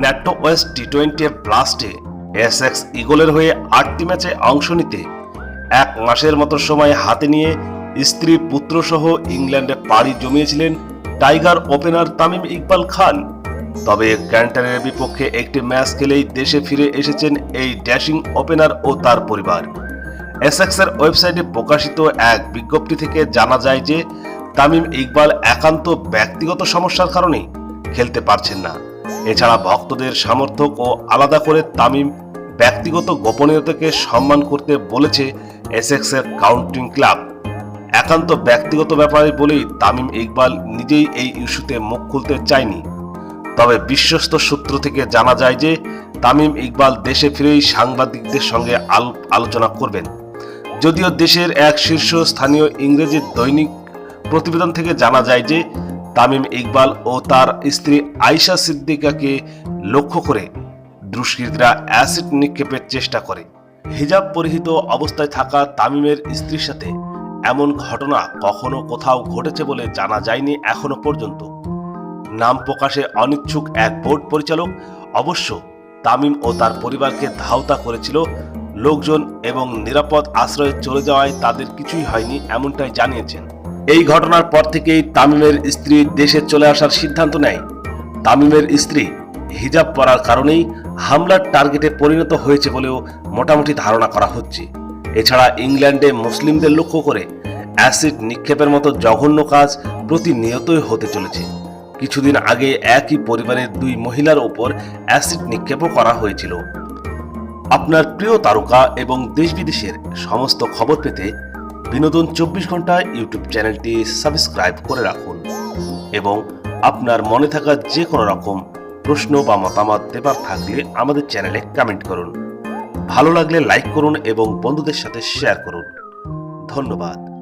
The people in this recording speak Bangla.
ন্যাটো ওয়েস্ট টি টোয়েন্টি ব্লাস্টে এসএক্স ইগলের হয়ে আটটি ম্যাচে অংশ নিতে এক মাসের মতো সময় হাতে নিয়ে স্ত্রী পুত্রসহ ইংল্যান্ডে পাড়ি জমিয়েছিলেন টাইগার ওপেনার তামিম ইকবাল খান। তবে ক্যান্টারের বিপক্ষে একটি ম্যাচ খেলেই দেশে ফিরে এসেছেন এই ড্যাশিং ওপেনার ও তার পরিবার। এসএক্সের ওয়েবসাইটে প্রকাশিত এক বিজ্ঞপ্তি থেকে জানা যায় যে, তামিম ইকবাল একান্ত ব্যক্তিগত সমস্যার কারণে খেলতে পারছেন না। এছাড়া ভক্তদের সমর্থক ও আলাদা করে তামিম ব্যক্তিগত গোপনীয়তাকে সম্মান করতে বলেছে এসএক্সের কাউন্টিং ক্লাব। একান্ত ব্যক্তিগত ব্যাপারে বলেই তামিম ইকবাল নিজেই এই ইস্যুতে মুখ খুলতে চায়নি। তবে বিশ্বস্ত সূত্র থেকে জানা যায় যে, তামিম ইকবাল দেশে ফিরেই সাংবাদিকদের সঙ্গে আলোচনা করবেন। যদিও দেশের এক শীর্ষ স্থানীয় ইংরেজি দৈনিক প্রতিবেদন থেকে জানা যায় যে তামিম ইকবাল ও তার স্ত্রী আয়শা সিদ্দিকাকে লক্ষ্য করে দুষ্কৃতীরা অ্যাসিড নিক্ষেপের চেষ্টা করে। হিজাব পরিহিত অবস্থায় থাকা তামিমের স্ত্রীর সাথে এমন ঘটনা কখনো কোথাও ঘটেছে বলে জানা যায়নি এখনও পর্যন্ত। নাম প্রকাশে অনিচ্ছুক এক বোর্ড পরিচালক অবশ্য তামিম ও তার পরিবারকে ধাওতা করেছিল। লোকজন এবং নিরাপদ আশ্রয়ে চলে যাওয়ায় তাদের কিছুই হয়নি এমনটাই জানিয়েছেন। এই ঘটনার পর থেকেই তামিমের স্ত্রী দেশে চলে আসার সিদ্ধান্ত নেয়। তামিমের স্ত্রী হিজাব পরার কারণেই হামলার টার্গেটে পরিণত হয়েছে বলেও মোটামুটি ধারণা করা হচ্ছে। এছাড়া ইংল্যান্ডে মুসলিমদের লক্ষ্য করে অ্যাসিড নিক্ষেপের মতো জঘন্য কাজ প্রতিনিয়তই হতে চলেছে। কিছুদিন আগে একই পরিবারের দুই মহিলার ওপর অ্যাসিড নিক্ষেপও করা হয়েছিল। আপনার প্রিয় তারকা এবং দেশ বিদেশের সমস্ত খবর পেতে বিনোদন চব্বিশ ঘণ্টা ইউটিউব চ্যানেলটি সাবস্ক্রাইব করে রাখুন এবং আপনার মনে থাকা যে কোনো রকম প্রশ্ন বা মতামত দেবার থাকলে আমাদের চ্যানেলে কমেন্ট করুন। ভালো লাগলে লাইক করুন এবং বন্ধুদের সাথে শেয়ার করুন। ধন্যবাদ।